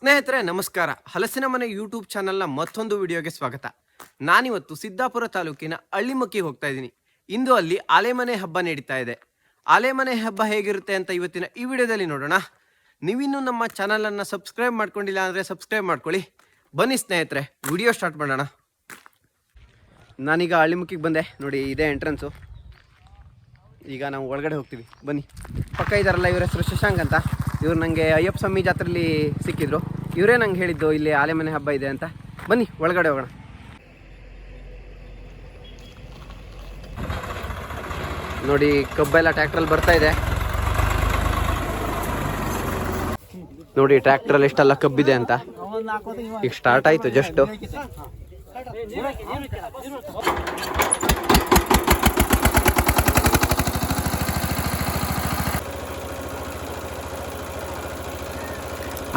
ಸ್ನೇಹಿತರೆ, ನಮಸ್ಕಾರ. ಹಲಸಿನ ಮನೆ ಯೂಟ್ಯೂಬ್ ಚಾನಲ್ನ ಮತ್ತೊಂದು ವಿಡಿಯೋಗೆ ಸ್ವಾಗತ. ನಾನಿವತ್ತು ಸಿದ್ದಾಪುರ ತಾಲೂಕಿನ ಅಳ್ಳಿಮಕ್ಕಿ ಹೋಗ್ತಾ ಇದ್ದೀನಿ. ಇಂದು ಅಲ್ಲಿ ಆಲೆಮನೆ ಹಬ್ಬ ನಡೀತಾ ಇದೆ. ಆಲೆಮನೆ ಹಬ್ಬ ಹೇಗಿರುತ್ತೆ ಅಂತ ಇವತ್ತಿನ ಈ ವಿಡಿಯೋದಲ್ಲಿ ನೋಡೋಣ. ನೀವಿನ್ನೂ ನಮ್ಮ ಚಾನಲನ್ನು ಸಬ್ಸ್ಕ್ರೈಬ್ ಮಾಡ್ಕೊಂಡಿಲ್ಲ ಅಂದರೆ ಸಬ್ಸ್ಕ್ರೈಬ್ ಮಾಡ್ಕೊಳ್ಳಿ. ಬನ್ನಿ ಸ್ನೇಹಿತರೆ, ವಿಡಿಯೋ ಸ್ಟಾರ್ಟ್ ಮಾಡೋಣ. ನಾನೀಗ ಅಳ್ಳಿಮುಖಿಗೆ ಬಂದೆ. ನೋಡಿ, ಇದೇ ಎಂಟ್ರೆನ್ಸು ಈಗ ನಾವು ಒಳಗಡೆ ಹೋಗ್ತೀವಿ. ಬನ್ನಿ. ಪಕ್ಕ ಇದ್ದಾರಲ್ಲ ಇವರ ಹೆಸರು ಶಶಾಂಕ್ ಅಂತ. ಇವ್ರು ನನಗೆ ಅಯ್ಯಪ್ಪ ಸ್ವಾಮಿ ಜಾತ್ರೆಯಲ್ಲಿ ಸಿಕ್ಕಿದ್ರು. ಇವರೇ ನಂಗೆ ಹೇಳಿದ್ದು, ಇಲ್ಲಿ ಆಲೆಮನೆ ಹಬ್ಬ ಇದೆ ಅಂತ. ಬನ್ನಿ, ಒಳಗಡೆ ಹೋಗೋಣ. ನೋಡಿ, ಕಬ್ಬೆಲ್ಲ ಟ್ರ್ಯಾಕ್ಟ್ರಲ್ಲಿ ಬರ್ತಾ ಇದೆ. ನೋಡಿ, ಟ್ರ್ಯಾಕ್ಟ್ರಲ್ಲಿ ಎಷ್ಟೆಲ್ಲ ಕಬ್ಬಿದೆ ಅಂತ. ಈಗ ಸ್ಟಾರ್ಟ್ ಆಯ್ತು ಜಸ್ಟ್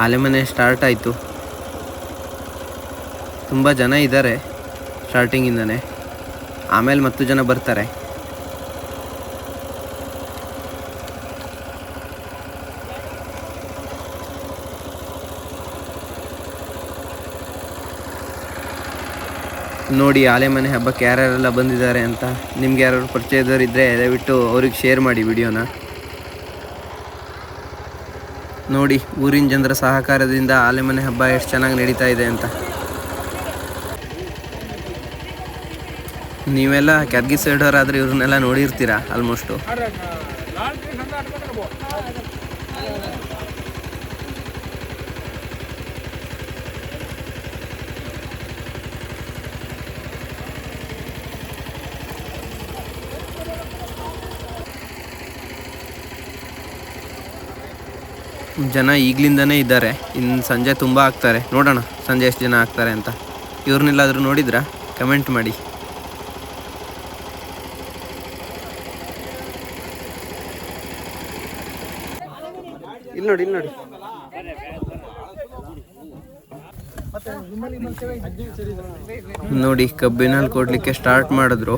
ಆಲೆಮನೆ ಸ್ಟಾರ್ಟ್ ಆಯಿತು. ತುಂಬ ಜನ ಇದ್ದಾರೆ ಸ್ಟಾರ್ಟಿಂಗಿಂದನೇ ಆಮೇಲೆ ಮತ್ತು ಜನ ಬರ್ತಾರೆ. ನೋಡಿ ಆಲೆಮನೆ ಹಬ್ಬಕ್ಕೆ ಯಾರ್ಯಾರೆಲ್ಲ ಬಂದಿದ್ದಾರೆ ಅಂತ ನಿಮ್ಗೆ ಯಾರು ಪರಿಚಯದವರಿದ್ದರೆ ದಯವಿಟ್ಟು ಅವ್ರಿಗೆ ಶೇರ್ ಮಾಡಿ ವಿಡಿಯೋನ. ನೋಡಿ, ಊರಿನ ಜನರ ಸಹಕಾರದಿಂದ ಆಲೆಮನೆ ಹಬ್ಬ ಎಷ್ಟು ಚೆನ್ನಾಗಿ ನಡೀತಾ ಇದೆ ಅಂತ. ನೀವೆಲ್ಲ ಕ್ಯಾದ್ಗಿ ಸೈಡವರಾದರೆ ಇವ್ರನ್ನೆಲ್ಲ ನೋಡಿರ್ತೀರಾ ಆಲ್ಮೋಸ್ಟು ಜನ ಈಗಲಿಂದನೇ ಇದ್ದಾರೆ. ಇನ್ನು ಸಂಜೆ ತುಂಬ ಆಗ್ತಾರೆ. ನೋಡೋಣ ಸಂಜೆ ಎಷ್ಟು ಜನ ಆಗ್ತಾರೆ ಅಂತ. ಇವ್ರನ್ನೆಲ್ಲಾದ್ರೂ ನೋಡಿದ್ರಾ? ಕಮೆಂಟ್ ಮಾಡಿ. ಇಲ್ಲಿ ನೋಡಿ ಇಲ್ಲಿ ನೋಡಿ. ನೋಡಿ ಕಬ್ಬಿನಲ್ಲಿ ಕೊಡ್ಲಿಕ್ಕೆ ಸ್ಟಾರ್ಟ್ ಮಾಡಿದ್ರು.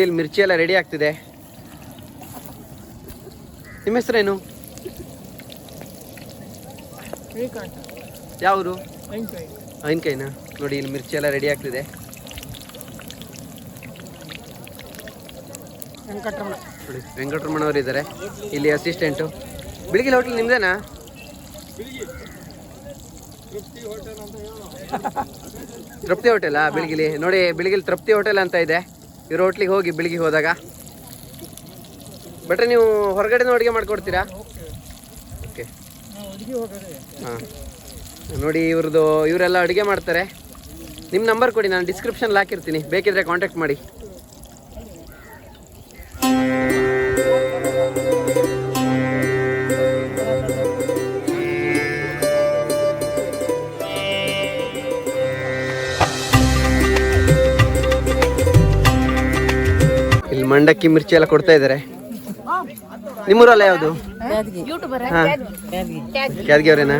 ಇಲ್ಲಿ ಮಿರ್ಚಿ ಎಲ್ಲ ರೆಡಿ ಆಗ್ತಿದೆ. ನಿಮ್ಮ ಹೆಸರೇನು? ಯಾವರು ಐನ್ಕಾಯಿನ ನೋಡಿ ಇಲ್ಲಿ ಮಿರ್ಚಿ ಎಲ್ಲ ರೆಡಿ ಆಗ್ತಿದೆ. ನೋಡಿ ವೆಂಕಟರಮಣವ್ರು ಇದ್ದಾರೆ ಇಲ್ಲಿ ಅಸಿಸ್ಟೆಂಟು ಬಿಳಿಗಿ ಹೋಟೆಲ್ ನಿಮ್ದೇನಾ? ತೃಪ್ತಿ ಹೋಟೆಲಾ ಬಿಳಿಗಿಲಿ ನೋಡಿ ಬಿಳಿಗಿಲಿ ತೃಪ್ತಿ ಹೋಟೆಲ್ ಅಂತ ಇದೆ. ಇವ್ರ ಹೋಟ್ಲಿಗೆ ಹೋಗಿ ಬೆಳಿಗ್ಗೆ ಹೋದಾಗ? ಬಟ್ರೆ ನೀವು ಹೊರಗಡೆ ಅಡುಗೆ ಮಾಡ್ಕೊಡ್ತೀರಾ? ಓಕೆ ಹಾಂ. ನೋಡಿ ಇವ್ರದ್ದು ಇವರೆಲ್ಲ ಅಡುಗೆ ಮಾಡ್ತಾರೆ. ನಿಮ್ಮ ನಂಬರ್ ಕೊಡಿ, ನಾನು ಡಿಸ್ಕ್ರಿಪ್ಷನ್ ಹಾಕಿರ್ತೀನಿ. ಬೇಕಿದ್ರೆ ಕಾಂಟ್ಯಾಕ್ಟ್ ಮಾಡಿ. ಮಂಡಕ್ಕಿ ಮಿರ್ಚಿ ಎಲ್ಲ ಕೊಡ್ತಾ ಇದ್ದಾರೆ. ನಿಮ್ಮೂರಲ್ಲ ಯಾವುದು? ಹಾ. ಕ್ಯಾದ್ಗಿ ಅವರೇನಾ?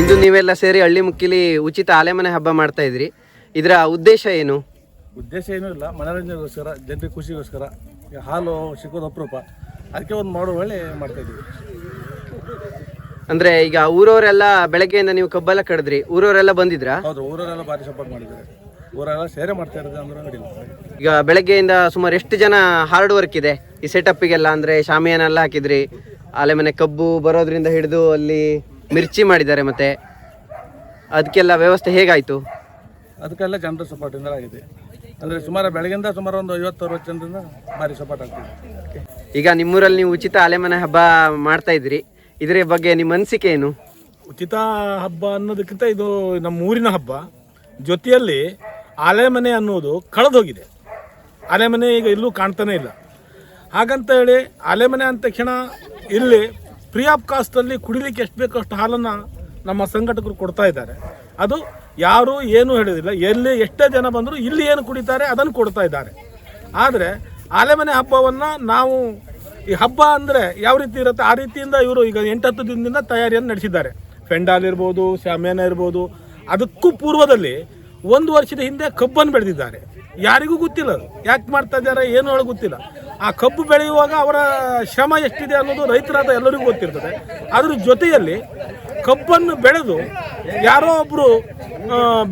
ಇಂದು ನೀವೆಲ್ಲ ಸೇರಿ ಹಳ್ಳಿ ಮುಕ್ಕಿಲಿ ಉಚಿತ ಆಲೆಮನೆ ಹಬ್ಬ ಮಾಡ್ತಾ ಇದ್ರಿ. ಇದರ ಉದ್ದೇಶ ಏನು? ಉದ್ದೇಶ ಏನು ಇಲ್ಲ. ಮನೋರಂಜನೆಗೋಸ್ಕರ ಜನರಿಗೆ ಖುಷಿಗೋಸ್ಕರ ಈಗ ಹಾಲು ಸಿಕ್ಕೋದು ಅಪರೂಪ. ಅದಕ್ಕೆ ಒಂದು ಮಾಡೋ ಒಳ್ಳೆ ಮಾಡ್ತಾ ಇದ್ದೀವಿ. ಅಂದ್ರೆ ಈಗ ಊರವರೆಲ್ಲ ಬೆಳಗ್ಗೆಯಿಂದ ನೀವು ಕಬ್ಬೆಲ್ಲ ಕಡಿದ್ರಿ. ಊರವರೆಲ್ಲ ಬಂದಿದ್ರಾ? ಹೌದು ಊರವರೆಲ್ಲ ಭಾರಿ ಸಪೋರ್ಟ್ ಮಾಡಿದ್ದಾರೆ. ಊರೆಲ್ಲ ಸೇರೆ ಮಾಡ್ತಾ ಇರೋದು ಅಂದ್ರೆ ನಡೀಲಿ ಈಗ ಬೆಳಗ್ಗೆಯಿಂದ ಸುಮಾರು ಎಷ್ಟು ಜನ ಹಾರ್ಡ್ ವರ್ಕ್ ಇದೆ? ಈ ಸೆಟಪ್ಪಿಗೆಲ್ಲ ಅಂದ್ರೆ ಶಾಮಿಯಾನೆಲ್ಲ ಹಾಕಿದ್ರಿ. ಆಲೆಮನೆ ಕಬ್ಬು ಬರೋದ್ರಿಂದ ಹಿಡಿದು ಅಲ್ಲಿ ಮಿರ್ಚಿ ಮಾಡಿದ್ದಾರೆ ಮತ್ತೆ ಅದಕ್ಕೆಲ್ಲ ವ್ಯವಸ್ಥೆ ಹೇಗಾಯ್ತು? ಅದಕ್ಕೆಲ್ಲ ಜನರ ಸಪೋರ್ಟಿಂದ ಆಗಿದೆ. ಅಂದರೆ ಸುಮಾರು ಬೆಳಗಿಂದ ಸುಮಾರು ಒಂದು ಐವತ್ತು ಅರವತ್ತು ಜನರಿಂದ ಭಾರಿ ಸಪೋರ್ಟ್ ಆಗ್ತಿದೆ. ಈಗ ನಿಮ್ಮೂರಲ್ಲಿ ನೀವು ಉಚಿತ ಅಲೆಮನೆ ಹಬ್ಬ ಮಾಡ್ತಾ ಇದ್ರಿ ಇದ್ರ ಬಗ್ಗೆ ನಿಮ್ಮ ಅನಿಸಿಕೆ ಏನು? ಉಚಿತ ಹಬ್ಬ ಅನ್ನೋದಕ್ಕಿಂತ ಇದು ನಮ್ಮ ಊರಿನ ಹಬ್ಬ. ಜೊತೆಯಲ್ಲಿ ಅಲೆಮನೆ ಅನ್ನೋದು ಕಳೆದೋಗಿದೆ. ಅಲೆಮನೆ ಈಗ ಇಲ್ಲೂ ಕಾಣ್ತಾನೆ ಇಲ್ಲ. ಹಾಗಂತ ಹೇಳಿ ಅಲೆಮನೆ ಅಂದ ತಕ್ಷಣ ಇಲ್ಲಿ ಫ್ರೀ ಆಫ್ ಕಾಸ್ಟಲ್ಲಿ ಕುಡಿಲಿಕ್ಕೆ ಎಷ್ಟು ಬೇಕಷ್ಟು ಹಾಲನ್ನು ನಮ್ಮ ಸಂಘಟಕರು ಕೊಡ್ತಾ ಇದ್ದಾರೆ. ಅದು ಯಾರು ಏನೂ ಹೇಳೋದಿಲ್ಲ ಎಲ್ಲಿ ಎಷ್ಟೇ ಜನ ಬಂದರೂ ಇಲ್ಲಿ ಏನು ಕುಡಿತಾರೆ ಅದನ್ನು ಕೊಡ್ತಾ ಇದ್ದಾರೆ. ಆದರೆ ಆಲೆಮನೆ ಹಬ್ಬವನ್ನು ನಾವು ಈ ಹಬ್ಬ ಅಂದರೆ ಯಾವ ರೀತಿ ಇರುತ್ತೆ? ಆ ರೀತಿಯಿಂದ ಇವರು ಈಗ ಎಂಟತ್ತು ದಿನದಿಂದ ತಯಾರಿಯನ್ನು ನಡೆಸಿದ್ದಾರೆ. ಫೆಂಡಾಲ್ ಇರ್ಬೋದು ಶಾಮಿಯಾನ ಇರ್ಬೋದು. ಅದಕ್ಕೂ ಪೂರ್ವದಲ್ಲಿ ಒಂದು ವರ್ಷದ ಹಿಂದೆ ಕಬ್ಬನ್ನು ಬೆಳೆದಿದ್ದಾರೆ. ಯಾರಿಗೂ ಗೊತ್ತಿಲ್ಲ ಅದು. ಯಾಕೆ ಮಾಡ್ತಾ ಇದ್ದಾರೆ, ಏನು ಹೇಳೋ ಗೊತ್ತಿಲ್ಲ. ಆ ಕಬ್ಬು ಬೆಳೆಯುವಾಗ ಅವರ ಶ್ರಮ ಎಷ್ಟಿದೆ ಅನ್ನೋದು ರೈತರಾದ ಎಲ್ಲರಿಗೂ ಗೊತ್ತಿರ್ತದೆ. ಅದ್ರ ಜೊತೆಯಲ್ಲಿ ಕಬ್ಬನ್ನು ಬೆಳೆದು ಯಾರೋ ಒಬ್ಬರು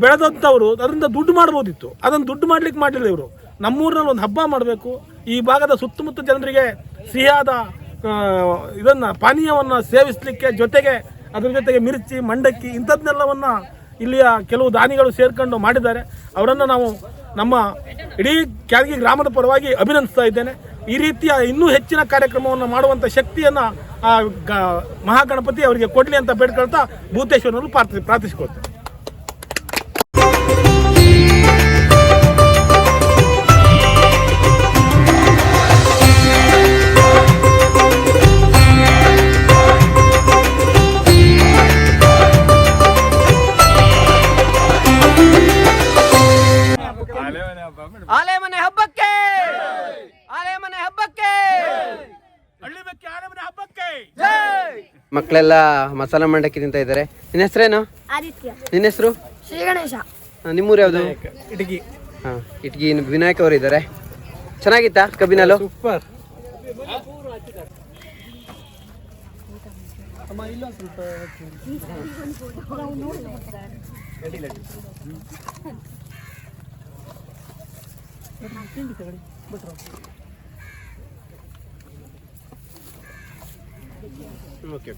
ಬೆಳೆದಂಥವರು ಅದರಿಂದ ದುಡ್ಡು ಮಾಡ್ಬೋದಿತ್ತು. ಅದನ್ನು ದುಡ್ಡು ಮಾಡ್ಲಿಕ್ಕೆ ಮಾಡಲಿಲ್ಲ ಇವರು. ನಮ್ಮೂರಿನಲ್ಲಿ ಒಂದು ಹಬ್ಬ ಮಾಡಬೇಕು. ಈ ಭಾಗದ ಸುತ್ತಮುತ್ತ ಜನರಿಗೆ ಸಿಹಿಯಾದ ಇದನ್ನು, ಪಾನೀಯವನ್ನು ಸೇವಿಸಲಿಕ್ಕೆ ಜೊತೆಗೆ ಅದ್ರ ಜೊತೆಗೆ ಮಿರ್ಚಿ, ಮಂಡಕ್ಕಿ ಇಂಥದ್ದನ್ನೆಲ್ಲವನ್ನು ಇಲ್ಲಿಯ ಕೆಲವು ದಾನಿಗಳು ಸೇರ್ಕೊಂಡು ಮಾಡಿದ್ದಾರೆ. ಅವರನ್ನು ನಾವು ನಮ್ಮ ಇಡೀ ಕ್ಯಾದಗಿ ಗ್ರಾಮದ ಪರವಾಗಿ ಅಭಿನಂದಿಸ್ತಾ ಇದ್ದೇನೆ. ಈ ರೀತಿಯ ಇನ್ನೂ ಹೆಚ್ಚಿನ ಕಾರ್ಯಕ್ರಮವನ್ನು ಮಾಡುವಂಥ ಶಕ್ತಿಯನ್ನು ಮಹಾಗಣಪತಿ ಅವರಿಗೆ ಕೊಡಲಿ ಅಂತ ಬೇಡ್ಕೊಳ್ತಾ ಭೂತೇಶ್ವರನಲ್ಲೂ ಪ್ರಾರ್ಥಿ ಪ್ರಾರ್ಥಿಸಿಕೊಳ್ತೇನೆ ಮಕ್ಕಳೆಲ್ಲ ಮಸಾಲ ಮಂಡಕ್ಕಿ ತಿಂತ ಇದ್ದಾರೆ. ನಿನ್ನ ಹೆಸರೇನು? ಆದಿತ್ಯ. ನಿನ್ನ ಹೆಸರು? ಶ್ರೀ ಗಣೇಶ. ನಿಮ್ಮೂರು ಯಾವುದು ಇಟಗಿ. ಹಾಂ ಇಟಗಿ ವಿನಾಯಕ್ ಅವರು ಇದ್ದಾರೆ. ಚೆನ್ನಾಗಿತ್ತಾ ಕಬ್ಬಿನಲು ಸೂಪರ್. ಓಕೆ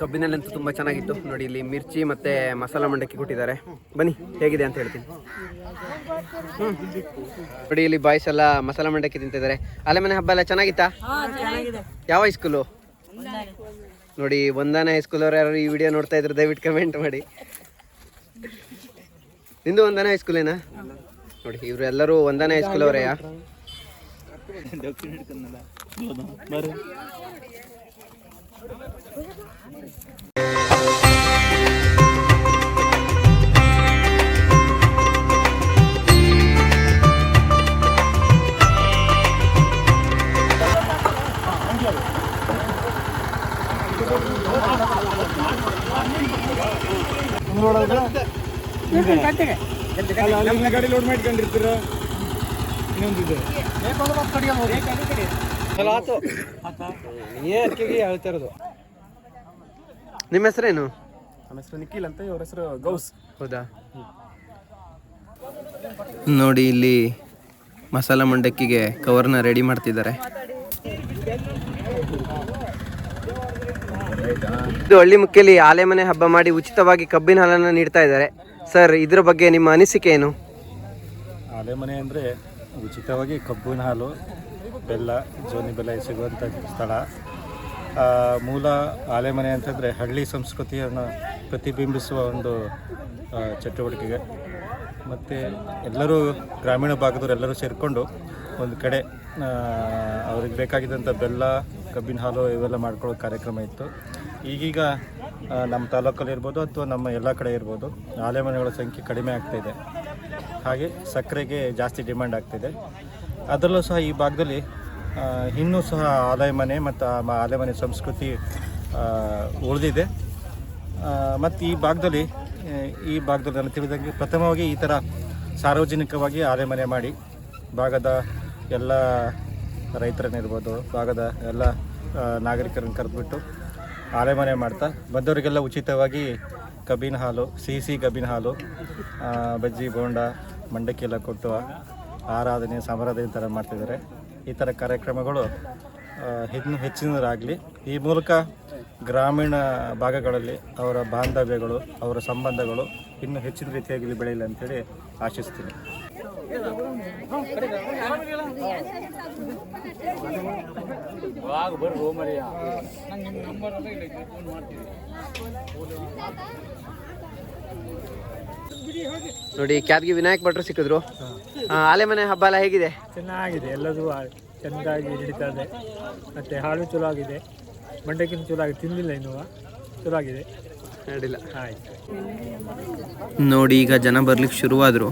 ಕಬ್ಬಿನಲ್ಲಂತೂ ತುಂಬ ಚೆನ್ನಾಗಿತ್ತು. ನೋಡಿ ಇಲ್ಲಿ ಮಿರ್ಚಿ ಮತ್ತೆ ಮಸಾಲ ಮಂಡಕ್ಕಿ ಕೊಟ್ಟಿದ್ದಾರೆ. ಬನ್ನಿ, ಹೇಗಿದೆ ಅಂತ ಹೇಳ್ತೀನಿ. ನೋಡಿ ಇಲ್ಲಿ ಬಾಯ್ಸ್ ಎಲ್ಲ ಮಸಾಲ ಮಂಡಕ್ಕಿ ತಿಂತಿದ್ದಾರೆ. ಅಲೆಮನೆ ಹಬ್ಬ ಎಲ್ಲ ಚೆನ್ನಾಗಿತ್ತಾ? ಯಾವ ಹೈಸ್ಕೂಲು ನೋಡಿ, ಒಂದಾನೆ ಹೈಸ್ಕೂಲ್ ಅವ್ರು ಯಾರು ಈ ವಿಡಿಯೋ ನೋಡ್ತಾ ಇದ್ರೆ ದಯವಿಟ್ಟು ಕಮೆಂಟ್ ಮಾಡಿ. ನಿಂದು ಒಂದಾನೆ ಹೈಸ್ಕೂಲೇನಾ ನೋಡಿ, ಇವರು ಎಲ್ಲರೂ ಒಂದಾನೆ ಹೈಸ್ಕೂಲ್ ಅವರೆಯಾ ಗಾಡಿ ಲೋಡ್ ಮಾಡ್ಕೊಂಡಿರ್ತೀರ ನಿಮ್ಮ ಹೆಸರೇನು ನಮ್ಮ ಹೆಸರು ನಿಖಿಲ್ ಅಂತ ಇವ್ರ ಹೆಸರು ಗೌಸ್. ಹೌದಾ? ನೋಡಿ ಇಲ್ಲಿ ಮಸಾಲ ಮಂಡಕ್ಕಿಗೆ ಕವರ್ನ ರೆಡಿ ಮಾಡ್ತಿದ್ದಾರೆ. ಇದು ಹಳ್ಳಿ ಮುಖ್ಯಲ್ಲಿ ಆಲೆ ಮನೆ ಹಬ್ಬ ಮಾಡಿ ಉಚಿತವಾಗಿ ಕಬ್ಬಿನ ಹಾಲನ್ನು ನೀಡ್ತಾ ಇದ್ದಾರೆ. ಸರ್ ಇದ್ರ ಬಗ್ಗೆ ನಿಮ್ಮ ಅನಿಸಿಕೆ ಏನು? ಆಲೆಮನೆ ಅಂದರೆ ಉಚಿತವಾಗಿ ಕಬ್ಬಿನ ಹಾಲು, ಬೆಲ್ಲ, ಜೋನಿ ಬೆಲ್ಲ ಸಿಗುವಂಥ ಸ್ಥಳ. ಮೂಲ ಆಲೆಮನೆ ಅಂತಂದರೆ ಹಳ್ಳಿ ಸಂಸ್ಕೃತಿಯನ್ನು ಪ್ರತಿಬಿಂಬಿಸುವ ಒಂದು ಚಟುವಟಿಕೆಗೆ. ಮತ್ತು ಎಲ್ಲರೂ ಗ್ರಾಮೀಣ ಭಾಗದವರು ಎಲ್ಲರೂ ಸೇರಿಕೊಂಡು ಒಂದು ಕಡೆ ಅವ್ರಿಗೆ ಬೇಕಾಗಿದ್ದಂಥ ಬೆಲ್ಲ, ಕಬ್ಬಿನ ಹಾಲು ಇವೆಲ್ಲ ಮಾಡ್ಕೊಳ್ಳೋ ಕಾರ್ಯಕ್ರಮ ಇತ್ತು. ಈಗೀಗ ನಮ್ಮ ತಾಲೂಕಲ್ಲಿ ಇರ್ಬೋದು ಅಥವಾ ನಮ್ಮ ಎಲ್ಲ ಕಡೆ ಇರ್ಬೋದು, ಆಲೆಮನೆಗಳ ಸಂಖ್ಯೆ ಕಡಿಮೆ ಆಗ್ತಾಯಿದೆ ಹಾಗೆ ಸಕ್ಕರೆಗೆ ಜಾಸ್ತಿ ಡಿಮ್ಯಾಂಡ್ ಆಗ್ತಿದೆ. ಅದರಲ್ಲೂ ಸಹ ಈ ಭಾಗದಲ್ಲಿ ಇನ್ನೂ ಸಹ ಆಲೆಮನೆ ಮತ್ತು ಆ ಆಲೆಮನೆ ಸಂಸ್ಕೃತಿ ಉಳಿದಿದೆ. ಮತ್ತು ಈ ಭಾಗದಲ್ಲಿ ಈ ಭಾಗದಲ್ಲಿ ನಾನು ತಿಳಿದಂಗೆ ಪ್ರಥಮವಾಗಿ ಈ ಥರ ಸಾರ್ವಜನಿಕವಾಗಿ ಆಲೆಮನೆ ಮಾಡಿ, ಭಾಗದ ಎಲ್ಲ ರೈತರನ್ನಿರ್ಬೋದು, ಭಾಗದ ಎಲ್ಲ ನಾಗರಿಕರನ್ನು ಕರೆದುಬಿಟ್ಟು ಆಲೆಮನೆ ಮಾಡ್ತಾ ಬಂದವರಿಗೆಲ್ಲ ಉಚಿತವಾಗಿ ಕಬ್ಬಿನ ಹಾಲು ಸಿಹಿ ಸಿಹಿ ಕಬ್ಬಿನ ಹಾಲು ಬಜ್ಜಿ, ಬೋಂಡ ಮಂಡಕ್ಕಿ ಎಲ್ಲ ಕೊಟ್ಟು ಆರಾಧನೆ, ಸಮಾರಾಧನೆ ಥರ ಮಾಡ್ತಿದ್ದಾರೆ. ಈ ಥರ ಕಾರ್ಯಕ್ರಮಗಳು ಹೆಚ್ಚಿನ ಹೆಚ್ಚಿನದಾಗಲಿ. ಈ ಮೂಲಕ ಗ್ರಾಮೀಣ ಭಾಗಗಳಲ್ಲಿ ಅವರ ಬಾಂಧವ್ಯಗಳು, ಅವರ ಸಂಬಂಧಗಳು ಇನ್ನೂ ಹೆಚ್ಚಿನ ರೀತಿಯಾಗಿ ಬೆಳೆಯಲಿ ಅಂತೇಳಿ ಆಶಿಸ್ತೀನಿ. ನೋಡಿ ಕ್ಯಾಬ್ಗೆ ವಿನಾಯಕ್ ಭಟ್ರು ಸಿಕ್ಕಿದ್ರು. ಆಲೆ ಮನೆ ಹಬ್ಬ ಎಲ್ಲ ಹೇಗಿದೆ? ಚೆನ್ನಾಗಿದೆ ಎಲ್ಲದೂ ಚೆನ್ನಾಗಿ ಚೆಂದಾಗಿ ನಡೀತಾ ಇದೆ ಮತ್ತೆ ಹಾಲು ಚಲೋ ಆಗಿದೆ ಮಂಡಕ್ಕಿನ ಚಲೋ ಆಗಿದೆ ತಿಂದಿಲ್ಲ ಇನ್ನೂ ಚಲೋ ಆಗಿದೆ ನೋಡಿ ಈಗ ಜನ ಬರ್ಲಿಕ್ಕೆ ಶುರುವಾದ್ರು.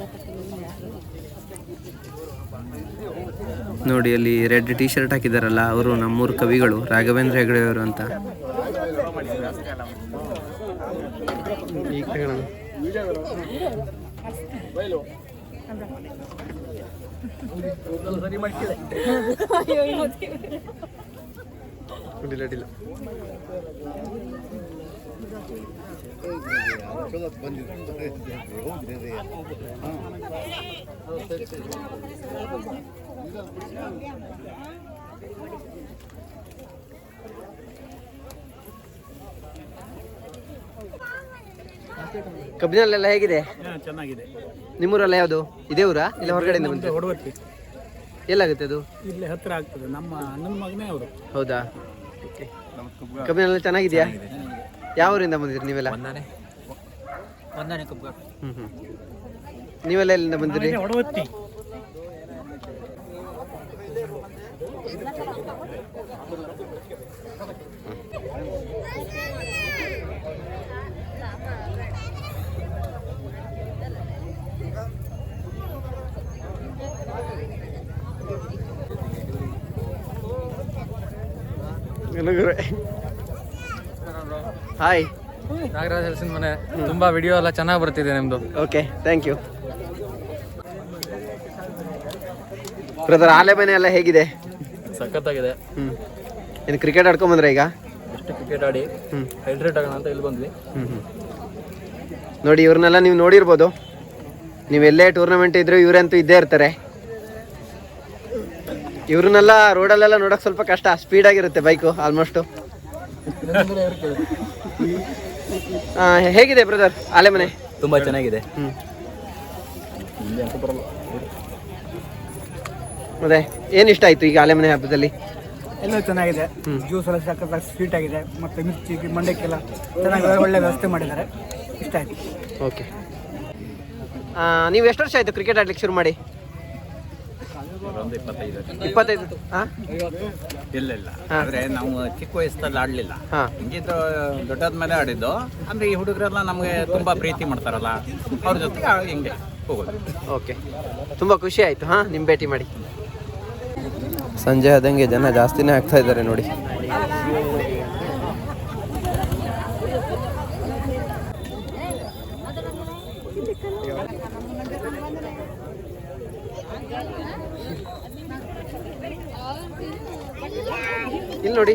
ನೋಡಿ ಅಲ್ಲಿ ರೆಡ್ ಟೀ ಶರ್ಟ್ ಹಾಕಿದಾರಲ್ಲ ಅವರು ನಮ್ಮೂರು ಕವಿಗಳು ರಾಘವೇಂದ್ರ ಹೆಗಡೆ ಅವರು ಅಂತ. ಅಡ್ಡಿಲ್ಲ ಕಬ್ಬಿನಲ್ಲೆಲ್ಲ ಹೇಗಿದೆ? ಚೆನ್ನಾಗಿದೆ. ನಿಮ್ಮೂರಲ್ಲ ಯಾವುದು? ಇದೇ ಊರಾ? ಇಲ್ಲ ಹೊರಗಡೆಯಿಂದ ಬಂತು ಎಲ್ಲಾಗುತ್ತೆ ಅದು? ಇಲ್ಲಿ ಹತ್ರ ಆಗ್ತದೆ. ನಮ್ಮ ಅಣ್ಣನ ಮಗನೇ ಅವರು. ಹೌದಾ? ಕಬ್ಬಿನೆಲ್ಲ ಚೆನ್ನಾಗಿದೆಯಾ? ಯಾವ ಊರಿಂದ ಬಂದಿರಿ ನೀವೆಲ್ಲ? ನೀವೆಲ್ಲ ಎಲ್ಲಿಂದ ಬಂದಿರಿ? ಹೊಡವತ್ತಿ ಹಾಯ್ ನಾಗರಾಜ್ ಹೆಲ್ಸಿನ ಮನೆ. ತುಂಬಾ ವಿಡಿಯೋ ಎಲ್ಲ ಚೆನ್ನಾಗಿ ಬರ್ತಿದೆ ನಿಮ್ದು. ಓಕೆ ಥ್ಯಾಂಕ್ ಯು ಬ್ರದರ್ ಆಲೆ ಮನೆ ಎಲ್ಲ ಹೇಗಿದೆ? ಸಖತ್ತಾಗಿದೆ. ಹ್ಮ್. ಏನು ಕ್ರಿಕೆಟ್ ಆಡ್ಕೊಂಡ್ ಬಂದ್ರೆ ಈಗ? ಎಷ್ಟು ಕ್ರಿಕೆಟ್ ಆಡಿ ಹೈಡ್ರೇಟ್ ಆಗೋಣ ಅಂತ ಇಲ್ಲಿ ಬಂದ್ವಿ. ನೋಡಿ ಇವ್ರನ್ನೆಲ್ಲ ನೀವು ನೋಡಿರ್ಬೋದು. ನೀವೆಲ್ಲೇ ಎಲ್ಲೇ ಟೂರ್ನಮೆಂಟ್ ಇದ್ರು ಇವರಂತೂ ಇದ್ದೇ ಇರ್ತಾರೆ. ಇವ್ರನ್ನೆಲ್ಲ ರೋಡಲ್ಲೆಲ್ಲ ನೋಡಕ್ ಸ್ವಲ್ಪ ಕಷ್ಟ. ಸ್ಪೀಡ್ ಆಗಿರುತ್ತೆ ಬೈಕು ಆಲ್ಮೋಸ್ಟ್ ಹೇಗಿದೆ ಬ್ರದರ್ ಆಲೆಮನೆ ತುಂಬಾ ಚೆನ್ನಾಗಿದೆ. ಹ್ಮ್. ಮತ್ತೆ ಏನು ಇಷ್ಟ ಆಯ್ತು ಈಗ ಆಲೆಮನೆ ಹಬ್ಬದಲ್ಲಿ? ಎಲ್ಲ ಚೆನ್ನಾಗಿದೆ. ಜ್ಯೂಸ್ ಎಲ್ಲ ಸಕ್ಕತ್ತಾಗಿ ಸ್ವೀಟ್ ಆಗಿದೆ. ಮತ್ತು ಮಿರ್ಚಿ ಮಂಡಕ್ಕೆಲ್ಲ ಚೆನ್ನಾಗಿ ಒಳ್ಳೆ ವ್ಯವಸ್ಥೆ ಮಾಡಿದ್ದಾರೆ. ಇಷ್ಟ ಆಯ್ತು. ಓಕೆ ನೀವು ಎಷ್ಟು ವರ್ಷ ಆಯ್ತು ಕ್ರಿಕೆಟ್ ಆಡ್ಲಿಕ್ಕೆ ಶುರು ಮಾಡಿ? ಒಂದು ಇಪ್ಪತ್ತೈದು. ಇಪ್ಪತ್ತೈದು ಹಾ ಇಲ್ಲ. ಇಲ್ಲ. ಆದ್ರೆ ನಾವು ಚಿಕ್ಕ ವಯಸ್ಸಲ್ಲಿ ಆಡ್ಲಿಲ್ಲ. ಹಿಂಗಿದ್ದು ದೊಡ್ಡದ ಮೇಲೆ ಆಡಿದ್ದು. ಅಂದ್ರೆ ಈ ಹುಡುಗರೆಲ್ಲ ನಮಗೆ ತುಂಬಾ ಪ್ರೀತಿ ಮಾಡ್ತಾರಲ್ಲ. ಅವ್ರ ಜೊತೆಗೆ ಹಿಂಗೆ ಹೋಗೋದು. ಓಕೆ ತುಂಬಾ ಖುಷಿ ಆಯ್ತು ಹಾ? ನಿಮ್ಮ ಭೇಟಿ ಮಾಡಿ. ಸಂಜೆ ಆದಂಗೆ ಜನ ಜಾಸ್ತಿನೇ ಆಗ್ತಾ ಇದ್ದಾರೆ ನೋಡಿ. ಇಲ್ಲಿ ನೋಡಿ.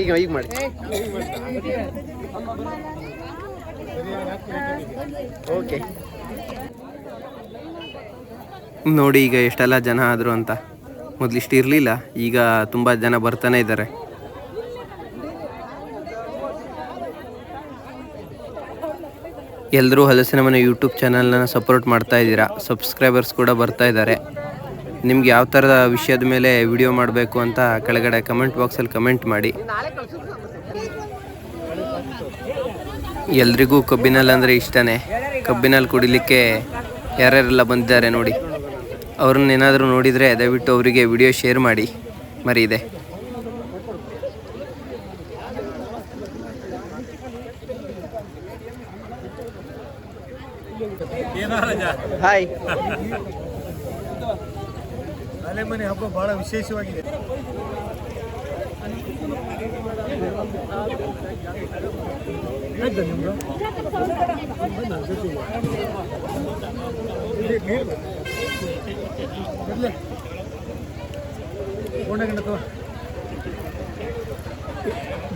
ಈಗ ಈಗ ಮಾಡಿ. ಓಕೆ ನೋಡಿ, ಈಗ ಎಷ್ಟೆಲ್ಲ ಜನ ಆದರು ಅಂತ. ಮೊದಲು ಇಷ್ಟು ಇರಲಿಲ್ಲ, ಈಗ ತುಂಬ ಜನ ಬರ್ತಾನೆ ಇದ್ದಾರೆ. ಎಲ್ಲರೂ ಹಲಸಿನ ಮನೆ ಯೂಟ್ಯೂಬ್ ಚಾನಲ್ನ ಸಪೋರ್ಟ್ ಮಾಡ್ತಾ ಇದ್ದೀರಾ? ಸಬ್ಸ್ಕ್ರೈಬರ್ಸ್ ಕೂಡ ಬರ್ತಾ ಇದ್ದಾರೆ. ನಿಮ್ಗೆ ಯಾವ ಥರದ ವಿಷಯದ ಮೇಲೆ ವಿಡಿಯೋ ಮಾಡಬೇಕು ಅಂತ ಕೆಳಗಡೆ ಕಮೆಂಟ್ ಬಾಕ್ಸಲ್ಲಿ ಕಮೆಂಟ್ ಮಾಡಿ. ಎಲ್ರಿಗೂ ಕಬ್ಬಿನಲ್ಲಿ ಅಂದರೆ ಇಷ್ಟನೇ. ಕಬ್ಬಿನಲ್ಲಿ ಕುಡಿಲಿಕ್ಕೆ ಯಾರ್ಯಾರೆಲ್ಲ ಬಂದಿದ್ದಾರೆ ನೋಡಿ. ಅವ್ರನ್ನ ಏನಾದರೂ ನೋಡಿದರೆ ದಯವಿಟ್ಟು ಅವರಿಗೆ ವಿಡಿಯೋ ಶೇರ್ ಮಾಡಿ. ಮರಿದೆ ಹಾಯ್ ಅಲೆಮನೆ ಹಬ್ಬ ಬಹಳ ವಿಶೇಷವಾಗಿದೆ.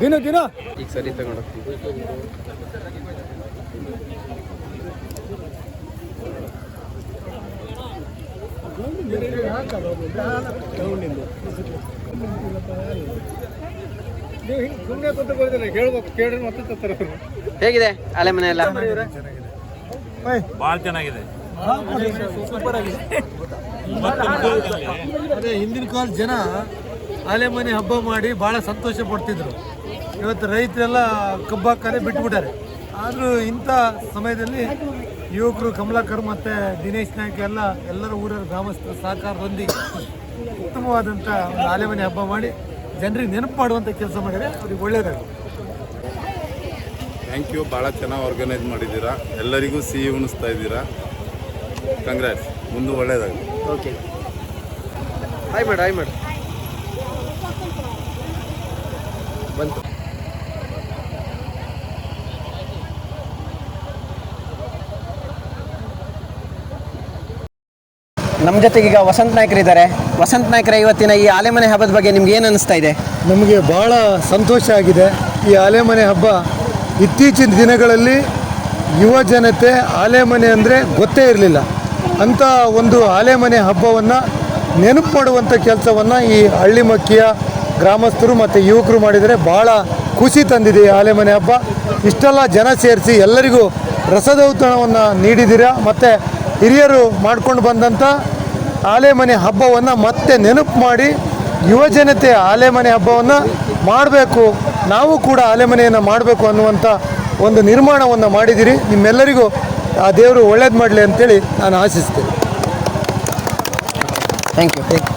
ದಿನ ದಿನ ಈಗ ಸರಿ ತಗೊಂಡು ಹೇಗಿದೆ ಅಲೆ ಮನೆ ಎಲ್ಲ? ಭಾಳ ಚೆನ್ನಾಗಿದೆ. ಅದೇ ಹಿಂದಿನ ಕಾಲ ಜನ ಆಲೆ ಮನೆ ಹಬ್ಬ ಮಾಡಿ ಭಾಳ ಸಂತೋಷ ಪಡ್ತಿದ್ರು. ಇವತ್ತು ರೈತರೆಲ್ಲ ಕಬ್ಬಾಕಾರೆ ಬಿಟ್ಬಿಟ್ಟಾರೆ. ಆದರೂ ಇಂಥ ಸಮಯದಲ್ಲಿ ಯುವಕರು ಕಮಲಾಕರ್ ಮತ್ತು ದಿನೇಶ್ ನಾಯ್ಕ ಎಲ್ಲ ಎಲ್ಲರ ಊರ ಗ್ರಾಮಸ್ಥರ ಸಹಕಾರದೊಂದಿಗೆ ಉತ್ತಮವಾದಂಥ ಒಂದು ಆಲೆಮನೆ ಹಬ್ಬ ಮಾಡಿ ಜನರಿಗೆ ನೆನಪು ಮಾಡುವಂಥ ಕೆಲಸ ಮಾಡಿದರೆ ಅವ್ರಿಗೆ ಒಳ್ಳೆಯದಾಗುತ್ತೆ ಥ್ಯಾಂಕ್ ಯು ಭಾಳ ಚೆನ್ನಾಗಿ ಆರ್ಗನೈಸ್ ಮಾಡಿದ್ದೀರಾ. ಎಲ್ಲರಿಗೂ ಸಿಹಿ ಉಣಿಸ್ತಾ ಇದ್ದೀರಾ. ಕಂಗ್ರಾಟ್ಸ್ ಮುಂದೆ ಒಳ್ಳೆಯದಾಗಲಿ ಓಕೆ ಹಾಯ್ ಮೇಡ ಹಾಯ್ ಮೇಡ ಬಂತು. ನಮ್ಮ ಜೊತೆಗೆ ಈಗ ವಸಂತ ನಾಯ್ಕರಿದ್ದಾರೆ ವಸಂತ ನಾಯ್ಕರ, ಇವತ್ತಿನ ಈ ಆಲೆಮನೆ ಹಬ್ಬದ ಬಗ್ಗೆ ನಿಮ್ಗೆ ಏನು ಅನಿಸ್ತಾ ಇದೆ? ನಮಗೆ ಭಾಳ ಸಂತೋಷ ಆಗಿದೆ. ಈ ಆಲೆಮನೆ ಹಬ್ಬ ಇತ್ತೀಚಿನ ದಿನಗಳಲ್ಲಿ ಯುವ ಜನತೆ ಆಲೆಮನೆ ಅಂದರೆ ಗೊತ್ತೇ ಇರಲಿಲ್ಲ. ಅಂಥ ಒಂದು ಆಲೆಮನೆ ಹಬ್ಬವನ್ನು ನೆನಪು ಮಾಡುವಂಥ ಕೆಲಸವನ್ನು ಈ ಹಳ್ಳಿಮಕ್ಕಿಯ ಗ್ರಾಮಸ್ಥರು ಮತ್ತು ಯುವಕರು ಮಾಡಿದರೆ ಭಾಳ ಖುಷಿ ತಂದಿದೆ ಈ ಆಲೆಮನೆ ಹಬ್ಬ. ಇಷ್ಟೆಲ್ಲ ಜನ ಸೇರಿಸಿ ಎಲ್ಲರಿಗೂ ರಸದೌತಣವನ್ನು ನೀಡಿದ್ದೀರಾ ಮತ್ತು ಹಿರಿಯರು ಮಾಡ್ಕೊಂಡು ಬಂದಂಥ ಆಲೆಮನೆ ಹಬ್ಬವನ್ನು ಮತ್ತೆ ನೆನಪು ಮಾಡಿ ಯುವ ಜನತೆ ಆಲೆಮನೆ ಹಬ್ಬವನ್ನು ಮಾಡಬೇಕು. ನಾವು ಕೂಡ ಆಲೆಮನೆಯನ್ನು ಮಾಡಬೇಕು ಅನ್ನುವಂಥ ಒಂದು ನಿರ್ಮಾಣವನ್ನು ಮಾಡಿದ್ದೀರಿ ನಿಮ್ಮೆಲ್ಲರಿಗೂ ಆ ದೇವರು ಒಳ್ಳೇದು ಮಾಡಲಿ ಅಂತೇಳಿ ನಾನು ಆಶಿಸ್ತೇನೆ. Thank you